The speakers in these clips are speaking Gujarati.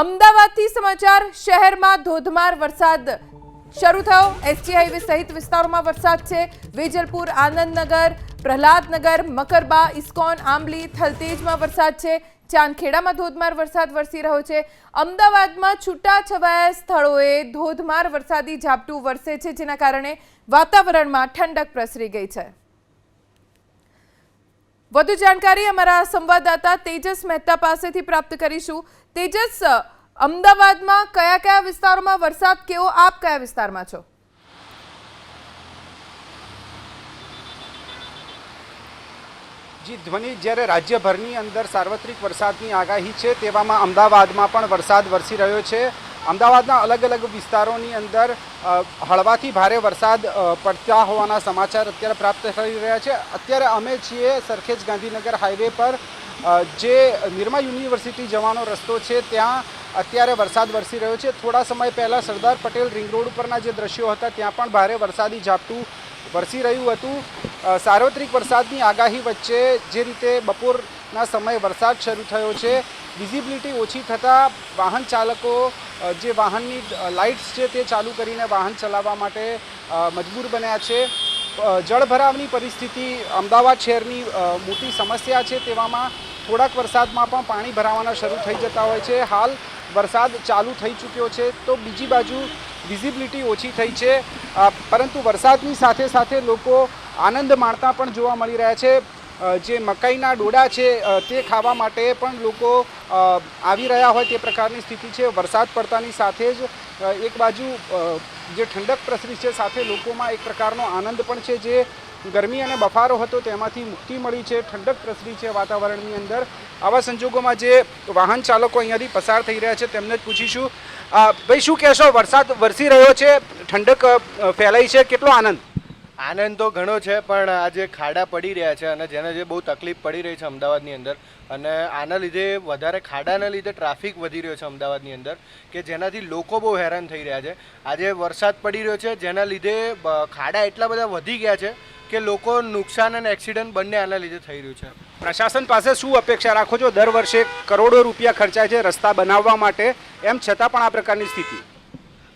અમદાવાદથી સમાચાર, શહેરમાં ધોધમાર વરસાદ. શરૂ થયો. એસટી હાઈવે સહિત વિસ્તારોમાં વરસાદ છે. વેજલપુર, આનંદનગર, પ્રહલાદનગર, મકરબા, ઇસ્કોન, આંબલી, થલતેજમાં વરસાદ છે. ચાંદખેડામાં ધોધમાર વરસાદ વરસી રહ્યો છે. અમદાવાદમાં છૂટાછવાયા સ્થળોએ ધોધમાર વરસાદી ઝાપટું વરસે છે, જેના કારણે વાતાવરણમાં ઠંડક પ્રસરી ગઈ છે. વધુ જાણકારી અમારા સંવાદદાતા તેજસ મહેતા પાસેથી પ્રાપ્ત કરીશું. તેજસ, અમદાવાદમાં કયા કયા વિસ્તારોમાં વરસાદ, કેવો આપ કયા વિસ્તારમાં છો? જી, ધ્વનિ જ્યારે રાજ્યભરની અંદર સાર્વત્રિક વરસાદની આગાહી છે તેવામાં અમદાવાદમાં પણ વરસાદ વરસી રહ્યો છે. અમદાવાદના અલગ અલગ વિસ્તારોની અંદર હળવાથી ભારે વરસાદ પડતા હોવાના સમાચાર અત્યારે પ્રાપ્ત થઈ રહ્યા છે. અત્યારે અમે છીએ સરખેજ ગાંધીનગર હાઈવે પર. જે નિરમા યુનિવર્સિટી જવાનો રસ્તો છે, ત્યાં અત્યારે વરસાદ વરસી રહ્યો છે. થોડા સમય પહેલાં સરદાર પટેલ રિંગ રોડ ઉપરના જે દ્રશ્યો હતા, ત્યાં પણ ભારે વરસાદી ઝાપટું વરસી રહ્યું હતું. સાર્વત્રિક વરસાદની આગાહી વચ્ચે જે રીતે બપોરના સમયે વરસાદ શરૂ થયો છે વિઝિબિલિટી ઓછી થતાં વાહન ચાલકો જે વાહનની લાઇટ્સ છે તે ચાલુ કરીને વાહન ચલાવવા માટે મજબૂર બન્યા છે. જળભરાવની પરિસ્થિતિ અમદાવાદ શહેરની મોટી સમસ્યા છે તેવામાં થોડાક વરસાદમાં પણ પાણી ભરાવાના શરૂ થઈ જતા હોય છે. હાલ વરસાદ ચાલુ થઈ ચૂક્યો છે તો બીજી બાજુ વિઝિબિલિટી ઓછી થઈ છે. પરંતુ વરસાદની સાથે સાથે લોકો આનંદ માણતા પણ જોવા મળી રહ્યા છે. જે મકાઈના ડોડા છે તે ખાવા માટે પણ લોકો આવી રહ્યા હોય તે પ્રકારની સ્થિતિ છે. વરસાદ પડતાની સાથે જ એક બાજુ જે ઠંડક પ્રસરી છે, સાથે લોકોમાં એક પ્રકારનો આનંદ પણ છે. જે ગરમી અને બફારો હતો, તેમાંથી મુક્તિ મળી છે. ઠંડક પ્રસરી છે વાતાવરણની અંદર. આવા સંજોગોમાં જે વાહન ચાલકો અહીંયાથી પસાર થઈ રહ્યા છે, તેમને જ પૂછીશું. ભાઈ, શું કહેશો? વરસાદ વરસી રહ્યો છે. ઠંડક ફેલાઈ છે. કેટલો આનંદ? આનંદ તો ઘણો છે, પણ આજે ખાડા પડી રહ્યા છે અને જેને જે બહુ તકલીફ પડી રહી છે અમદાવાદની અંદર, અને આના લીધે વધારે ખાડાના લીધે ટ્રાફિક વધી રહ્યો છે અમદાવાદની અંદર, કે જેનાથી લોકો બહુ હેરાન થઈ રહ્યા છે. આજે વરસાદ પડી રહ્યો છે, જેના લીધે ખાડા એટલા બધા વધી ગયા છે કે લોકો નુકસાન અને એક્સિડન્ટ બંને આના લીધે થઈ રહ્યું છે. પ્રશાસન પાસે શું અપેક્ષા રાખો છો? દર વર્ષે કરોડો રૂપિયા ખર્ચાય છે રસ્તા બનાવવા માટે, એમ છતાં પણ આ પ્રકારની સ્થિતિ.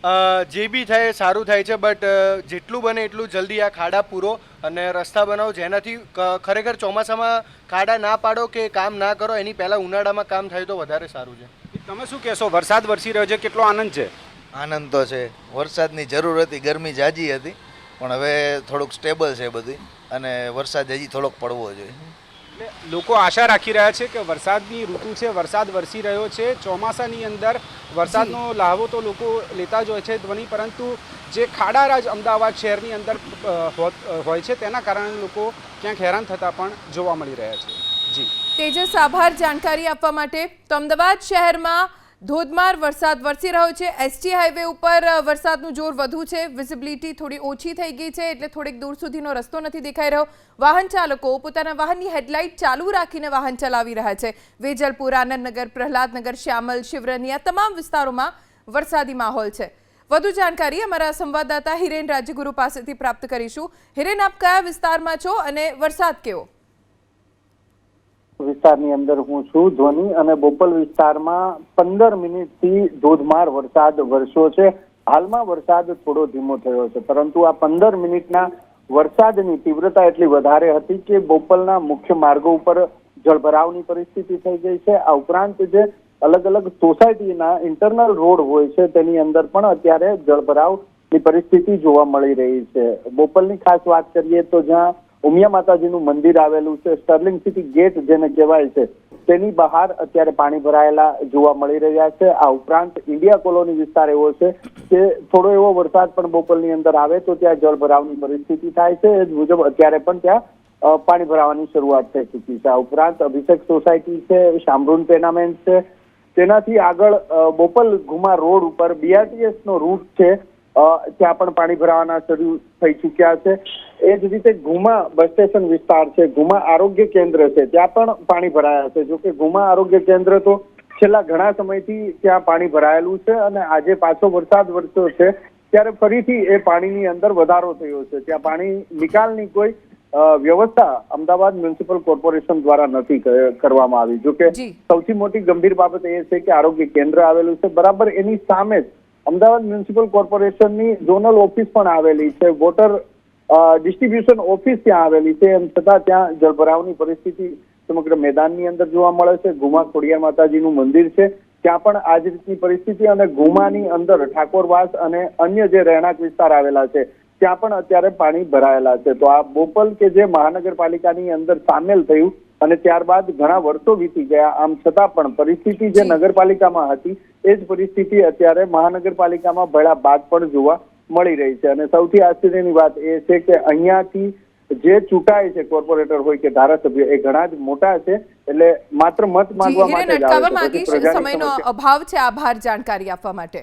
જે બી થાય સારું થાય છે બટ જેટલું બને એટલું જલ્દી આ ખાડા પૂરો અને રસ્તા બનાવો જેનાથી ખરેખર ચોમાસામાં ખાડા ના પાડો કે કામ ના કરો એની પહેલાં ઉનાળામાં કામ થાય તો વધારે સારું છે. તમે શું કહેશો? વરસાદ વરસી રહ્યો છે કેટલો આનંદ છે? આનંદ તો છે. વરસાદની જરૂર હતી ગરમી જાજી હતી પણ હવે થોડુંક સ્ટેબલ છે બધી અને વરસાદ હજી થોડોક પડવો જોઈએ. લોકો આશા રાખી રહ્યા છે કે વરસાદની ઋતુ છે વરસાદ વરસી રહ્યો છે ચોમાસાની અંદર વરસાદનો લાહવો તો લોકો લેતા જ હોય છે ધ્વનિ પરંતુ જે ખાડારાજ અમદાવાદ શહેરની અંદર હોય છે તેના કારણે લોકો ક્યાંક હેરાન થતા પણ જોવા મળી રહ્યા છે. જી. તેજસ આભાર જાણકારી આપવા માટે તો અમદાવાદ શહેરમાં ધોધમાર વરસાદ વરસી રહ્યો છે. એસટી હાઈવે ઉપર વરસાદનું જોર વધુ છે. વિઝિબિલિટી થોડી ઓછી થઈ ગઈ છે એટલે થોડીક દૂર સુધીનો રસ્તો નથી દેખાઈ રહ્યો. વાહન ચાલકો પોતાના વાહનની હેડલાઇટ ચાલુ રાખીને વાહન ચલાવી રહ્યા છે. વેજલપુર, આનંદનગર, પ્રહલાદનગર, શ્યામલ શિવરની આ તમામ વિસ્તારોમાં વરસાદી માહોલ છે. વધુ જાણકારી અમારા સંવાદદાતા હિરેન રાજ્યગુરુ પાસેથી પ્રાપ્ત કરીશું. હિરેન, આપ કયા વિસ્તારમાં છો અને વરસાદ કેવો? વિસ્તારની અંદર હું છું, ધ્વનિ અને બોપલ વિસ્તારમાં પંદર મિનિટથી ધોધમાર વરસાદ વરસ્યો છે. હાલમાં વરસાદ થોડો ધીમો થયો છે, પરંતુ આ પંદર મિનિટના વરસાદની તીવ્રતા એટલી વધારે હતી કે બોપલના મુખ્ય માર્ગો ઉપર જળભરાવની પરિસ્થિતિ થઈ ગઈ છે. આ ઉપરાંત જે અલગ અલગ સોસાયટીના ઇન્ટરનલ રોડ હોય છે, તેની અંદર પણ અત્યારે જળભરાવની પરિસ્થિતિ જોવા મળી રહી છે. બોપલની ખાસ વાત કરીએ તો જ્યાં ઉમિયા માતાજીનું મંદિર આવેલું છે સ્ટર્લિંગ સિટી ગેટ જેને કહેવાય છે. તેની બહાર અત્યારે પાણી ભરાયેલા જોવા મળી રહ્યા છે. આ ઉપરાંત ઇન્ડિયા કોલોની વિસ્તાર એવો છે કે થોડો એવો વરસાદ પણ બોપલની અંદર આવે તો ત્યાં જળભરાવની પરિસ્થિતિ થાય છે. એ મુજબ અત્યારે પણ ત્યાં પાણી ભરાવાની શરૂઆત થઈ ચૂકી છે. આ ઉપરાંત અભિષેક સોસાયટી છે, શામરૂન ટેનામેન્ટ છે. તેનાથી આગળ બોપલ ઘુમા રોડ ઉપર બીઆરટીએસ નો રૂટ છે. ત્યાં પણ પાણી ભરાવાના શરૂ થઈ ચૂક્યા છે. એ જ રીતે ગુમા બસ સ્ટેશન વિસ્તાર છે ગુમા આરોગ્ય કેન્દ્ર છે ત્યાં પણ પાણી ભરાયા છે. જોકે ગુમા આરોગ્ય કેન્દ્ર તો છેલ્લા ઘણા સમયથી ત્યાં પાણી ભરાયેલું છે અને આજે પાછો વરસાદ વરસ્યો છે ત્યારે ફરીથી એ પાણીની અંદર વધારો થયો છે. ત્યાં પાણી નિકાલની કોઈ વ્યવસ્થા અમદાવાદ મ્યુનિસિપલ કોર્પોરેશન દ્વારા નથી કરવામાં આવી. જોકે સૌથી મોટી ગંભીર બાબત એ છે કે આરોગ્ય કેન્દ્ર આવેલું છે. બરાબર એની સામે જ અમદાવાદ મ્યુનિસિપલ કોર્પોરેશનની ઝોનલ ઓફિસ પણ આવેલી છે. વોટર ડિસ્ટ્રીબ્યુશન ઓફિસ ત્યાં આવેલી છે. એમ છતાં ત્યાં જળભરાવની પરિસ્થિતિ સમગ્ર મેદાનની અંદર જોવા મળે છે. ગુમા ખોડિયાર માતાજીનું મંદિર છે. ત્યાં પણ આ જ રીતની પરિસ્થિતિ અને ગુમાની અંદર ઠાકોરવાસ અને અન્ય જે રહેણાંક વિસ્તાર આવેલા છે ત્યાં પણ અત્યારે પાણી ભરાયેલા છે. તો આ બોપલ કે જે મહાનગરપાલિકાની અંદર સામેલ થયું અને ત્યારબાદ ઘણા વર્ષો વીતી ગયા. આમ છતાં પણ પરિસ્થિતિ જે. નગરપાલિકામાં હતી એ જ પરિસ્થિતિ અત્યારે મહાનગરપાલિકામાં ભળ્યા બાદ પણ જોવા મળી રહી છે. અને સૌથી આશ્ચર્યની વાત એ છે કે અહીંયાથી જે ચૂંટાય છે કોર્પોરેટર હોય કે ધારાસભ્ય એ ઘણા જ મોટા છે એટલે માત્ર મત માંગવા માટે સમયનો અભાવ છે. આભાર જાણકારી આપવા માટે.